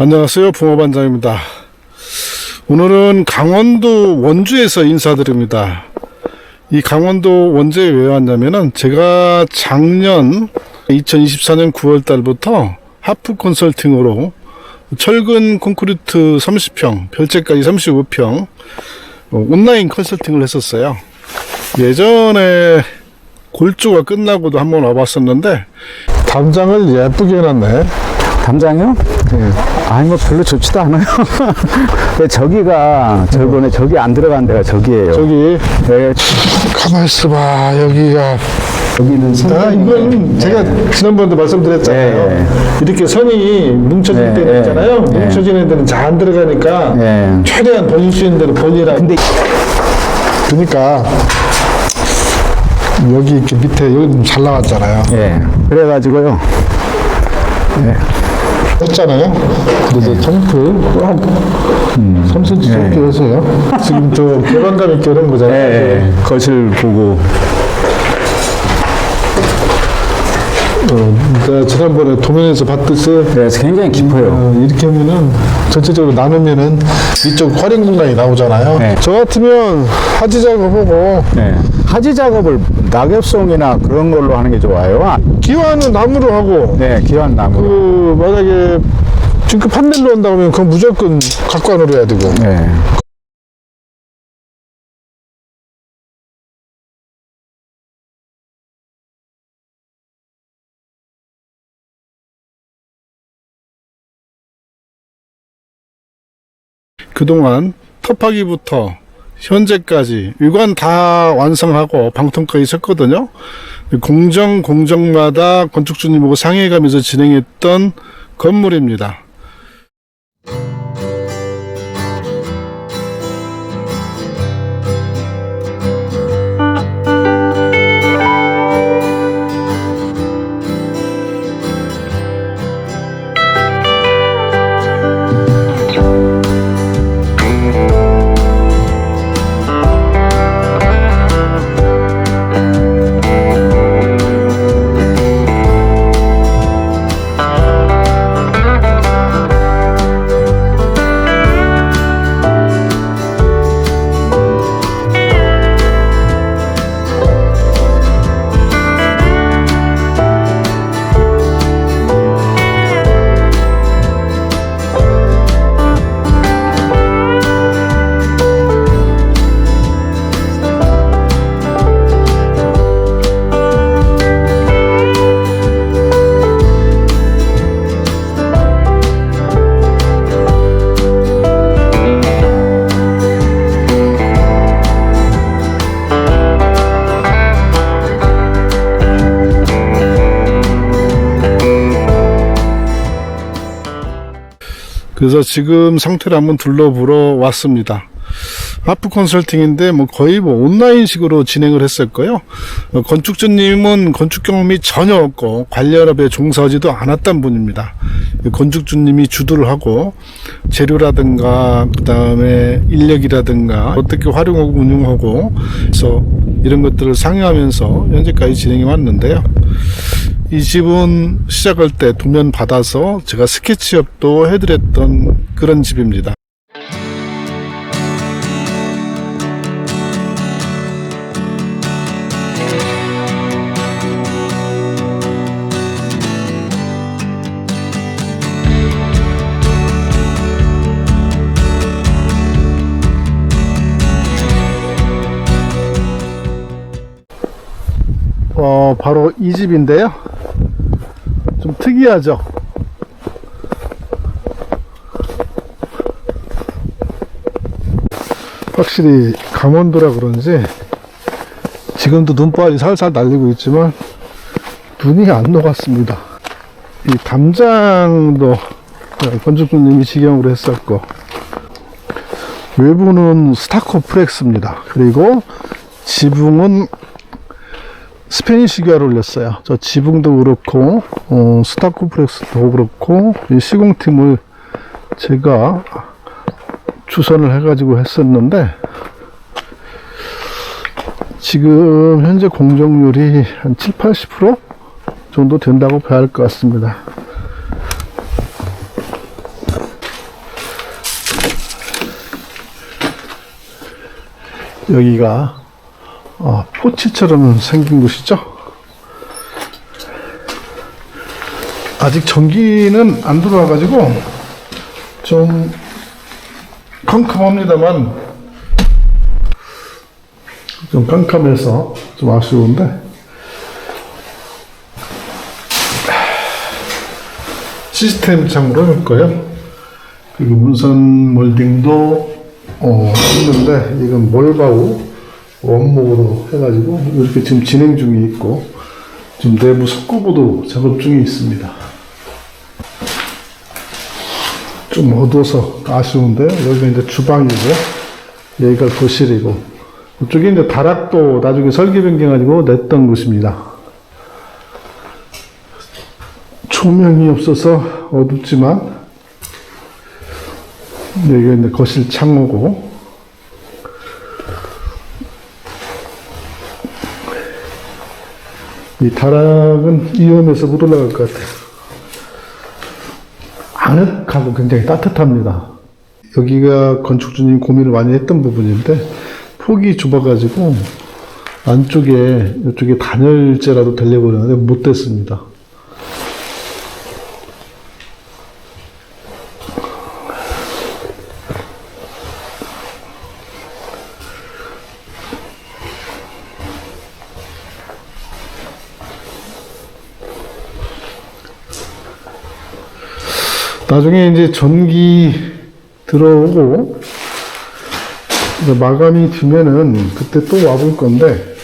안녕하세요. 붕어반장입니다. 오늘은 강원도 원주에서 인사드립니다. 이 강원도 원주에 왜 왔냐면은 제가 작년 2024년 9월 달부터 하프 컨설팅으로 철근 콘크리트 30평, 별채까지 35평 어, 온라인 컨설팅을 했었어요. 예전에 골조가 끝나고도 한번 와봤었는데 담장을 예쁘게 해놨네. 담장이요? 아니 뭐 별로 좋지도 않아요. 근데 저기가 저번에 저기 안 들어간 데가 저기예요. 저기 네, 가만 있어봐 여기가 여기는 아. 이건 제가 지난번에도 말씀드렸잖아요 네. 이렇게 선이 뭉쳐질 네, 때 네. 있잖아요 네. 뭉쳐지는 데는 잘 안 들어가니까 네. 최대한 벌릴 수 있는 데는 벌리라 근데 그러니까 여기 이렇게 밑에 여기 좀잘 나왔잖아요 예. 그래가지고요. 했잖아요. 그래서 점프 또한 3cm 점프 해서요. 지금 저 개방감 있게 하는 예, 거잖아요. 예. 거실 보고. 어, 제가 지난번에 도면에서 봤듯이 그래서 굉장히 깊어요. 어, 이렇게 하면은 전체적으로 나누면은 이쪽 활용 공간이 나오잖아요. 네. 저 같으면 하지 작업하고 네. 하지 작업을 낙엽송이나 그런 걸로 하는 게 좋아요. 아, 기와는 나무로 하고 네, 기환 나무. 그 만약에 중급 판넬로 한다고 하면 그건 무조건 각관으로 해야 되고 네. 그동안 톱하기부터 현재까지 일관 다 완성하고 방통까지 쳤거든요. 공정 공정마다 건축주님하고 상의해 가면서 진행했던 건물입니다. 그래서 지금 상태를 한번 둘러보러 왔습니다. 하프 컨설팅인데 뭐 거의 뭐 온라인식으로 진행을 했었고요. 어, 건축주님은 건축 경험이 전혀 없고 관련업에 종사하지도 않았던 분입니다. 그 건축주님이 주도를 하고 재료라든가 그다음에 인력이라든가 어떻게 활용하고 운용하고 그래서 이런 것들을 상의하면서 현재까지 진행해 왔는데요. 이 집은 시작할 때 도면 받아서 제가 스케치업도 해드렸던 그런 집입니다. 어, 바로 이 집인데요. 좀 특이하죠? 확실히 강원도라 그런지 지금도 눈발이 살살 날리고 있지만 눈이 안 녹았습니다. 이 담장도 건축주님이 직영으로 했었고 외부는 스타코 프렉스입니다. 그리고 지붕은 스페니쉬 기어를 올렸어요. 저 지붕도 그렇고 어, 스타코프렉스도 그렇고 시공팀을 제가 주선을 해가지고 했었는데 지금 현재 공정률이 한 7, 80% 정도 된다고 봐야 할 것 같습니다. 여기가 어, 포치처럼 생긴 곳이죠. 아직 전기는 안 들어와가지고 좀 컴컴합니다만 좀 깜깜해서 좀 아쉬운데 시스템 창으로 할 거예요. 그리고 문선 몰딩도 어, 했는데 이건 몰바우 원목으로 해가지고 이렇게 지금 진행 중에 있고 지금 내부 석고보도 작업 중에 있습니다. 좀 어두워서 아쉬운데 여기가 이제 주방이고요. 여기가 거실이고 이쪽에 이제 다락도 나중에 설계 변경가지고 냈던 곳입니다. 조명이 없어서 어둡지만 여기가 이제 거실 창호고 이 다락은 위험해서 못 올라갈 것 같아요. 아늑하고 굉장히 따뜻합니다. 여기가 건축주님 고민을 많이 했던 부분인데 폭이 좁아가지고 안쪽에 이쪽에 단열재라도 되려고 그러는데 못 됐습니다. 나중에 이제 전기 들어오고 마감이 되면은 그때 또 와볼 건데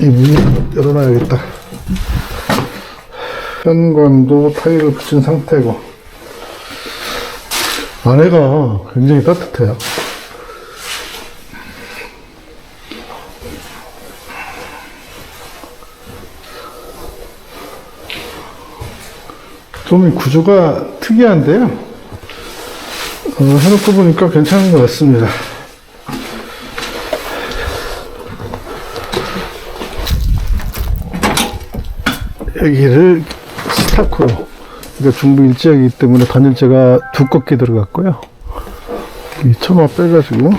이 문을 열어놔야겠다. 현관도 타일을 붙인 상태고 안에가 굉장히 따뜻해요. 좀 구조가 특이한데요. 어, 해놓고 보니까 괜찮은 것 같습니다. 여기를 스타크로, 그러니까 중부 일제이기 때문에 단열재가 두껍게 들어갔고요. 이 처마 빼가지고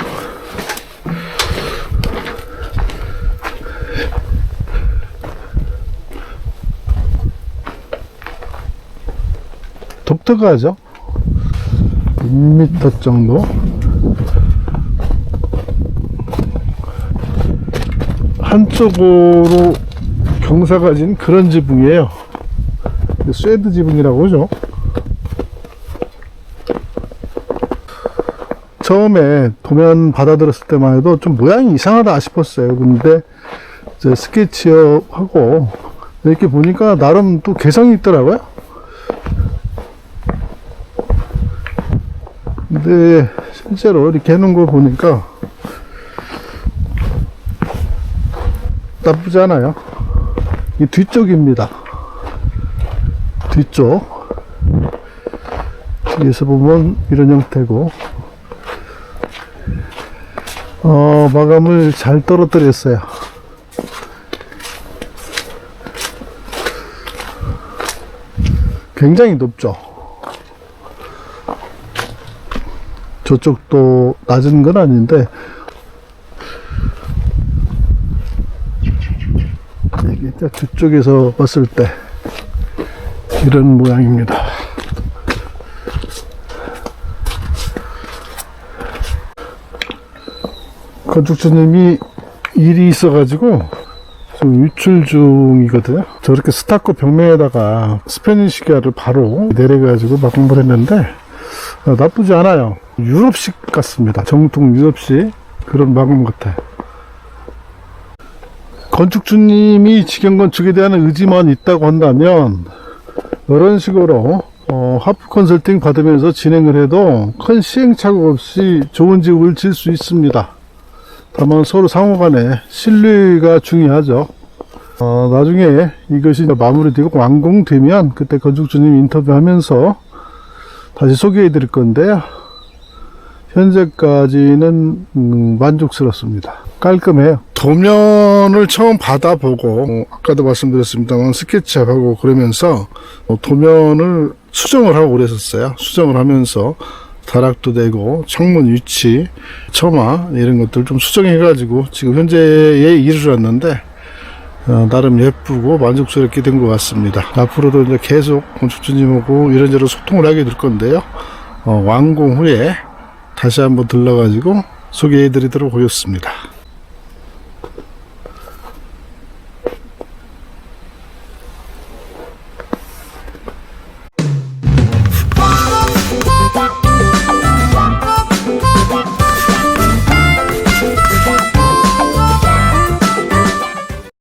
독특하죠? 1m 정도? 한쪽으로 경사가 진 그런 지붕이에요. 쇠드 지붕이라고 하죠. 처음에 도면 받아들였을 때만 해도 좀 모양이 이상하다 싶었어요. 근데 스케치업하고 이렇게 보니까 나름 또 개성이 있더라고요. 근데 실제로 이렇게 해놓은 걸 보니까 나쁘지 않아요. 이 뒤쪽입니다. 뒤쪽. 뒤에서 보면 이런 형태고, 어, 마감을 잘 떨어뜨렸어요. 굉장히 높죠. 저쪽도 낮은 건 아닌데 이게 딱 뒤쪽에서 봤을 때 이런 모양입니다. 건축주님이 일이 있어가지고 지금 유출 중이거든요. 저렇게 스타코 벽면에다가 스페니시 기아를 바로 내려가지고 마감을 했는데 어, 나쁘지 않아요. 유럽식 같습니다. 정통 유럽식 그런 마감 같아. 건축주님이 직영 건축에 대한 의지만 있다고 한다면 이런 식으로 어, 하프 컨설팅 받으면서 진행을 해도 큰 시행착오 없이 좋은 집을 질 수 있습니다. 다만 서로 상호간에 신뢰가 중요하죠. 어, 나중에 이것이 마무리되고 완공되면 그때 건축주님 인터뷰하면서 다시 소개해 드릴 건데요. 현재까지는 음, 만족스럽습니다. 깔끔해요. 도면을 처음 받아보고 어, 아까도 말씀드렸습니다만 스케치하고 그러면서 어, 도면을 수정을 하고 그랬었어요. 수정을 하면서 다락도 되고 창문 위치, 처마 이런 것들 좀 수정해 가지고 지금 현재에 이르렀는데 어, 나름 예쁘고 만족스럽게 된 것 같습니다. 앞으로도 이제 계속 건축주님하고 이런저런 소통을 하게 될 건데요. 어, 완공 후에 다시 한번 들러가지고 소개해 드리도록 하겠습니다.